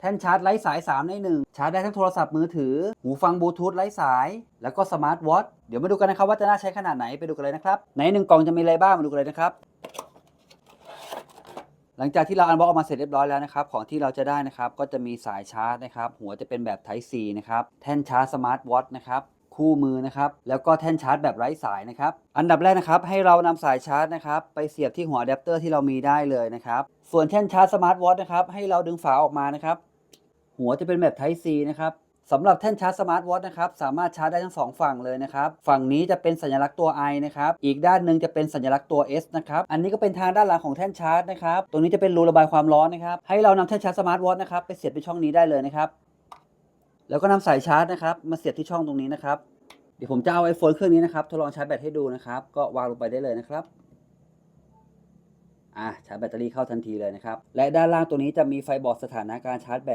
แท่นชาร์จไร้สาย 3 ใน 1 ชาร์จได้ทั้งโทรศัพท์มือถือ หูฟังบลูทูธไร้สาย แล้วก็สมาร์ทวอทเดี๋ยวมาดูกันนะครับว่าจะน่าใช้ขนาดไหนไปดูกันเลยนะครับในหนึ่งกล่องจะมีอะไรบ้างมาดูกันเลยนะครับ หลังจากที่เราอันบ็อกออกมาเสร็จเรียบร้อยแล้วนะครับ ของที่เราจะได้นะครับก็จะมีสายชาร์จนะครับหัวจะเป็นแบบ Type C นะครับแท่นชาร์จสมาร์ทวอทนะครับ คู่มือนะครับ แล้วก็แท่นชาร์จแบบไร้สายนะครับ อันดับแรกนะครับ ให้เรานำสายชาร์จนะครับ ไปเสียบที่หัวอะแดปเตอร์ที่เรามีได้เลยนะครับ ส่วนแท่นชาร์จสมาร์ทวอทนะครับ ให้เราดึงฝาออกมานะครับ หัวจะเป็นแบบ Type C นะครับสำหรับแท่นชาร์จสมาร์ทวอทนะครับสามารถชาร์จได้ทั้งสองฝั่งเลยนะครับ ฝั่งนี้จะเป็นสัญลักษณ์ตัว I นะครับ อีกด้านหนึ่งจะเป็นสัญลักษณ์ตัว S นะครับ อันนี้ก็เป็นทางด้านหลังของแท่นชาร์จนะครับ ตรงนี้จะเป็นรูระบายความร้อนนะครับ ให้เรานำแท่นชาร์จสมาร์ทวอทนะครับไปเสียบไปช่องนี้ได้เลยนะครับ แล้วก็นำสายชาร์จนะครับ มาเสียบที่ช่องตรงนี้นะครับ เดี๋ยวผมจะเอาไอโฟนเครื่องนี้นะครับทดลองชาร์จแบตให้ดูนะครับ ก็วางลงไปได้เลยนะครับอะชาร์จแบตเตอรี่เข้าทันทีเลยนะครับ และด้านล่างตัวนี้จะมีไฟบอกสถานะการชาร์จแบต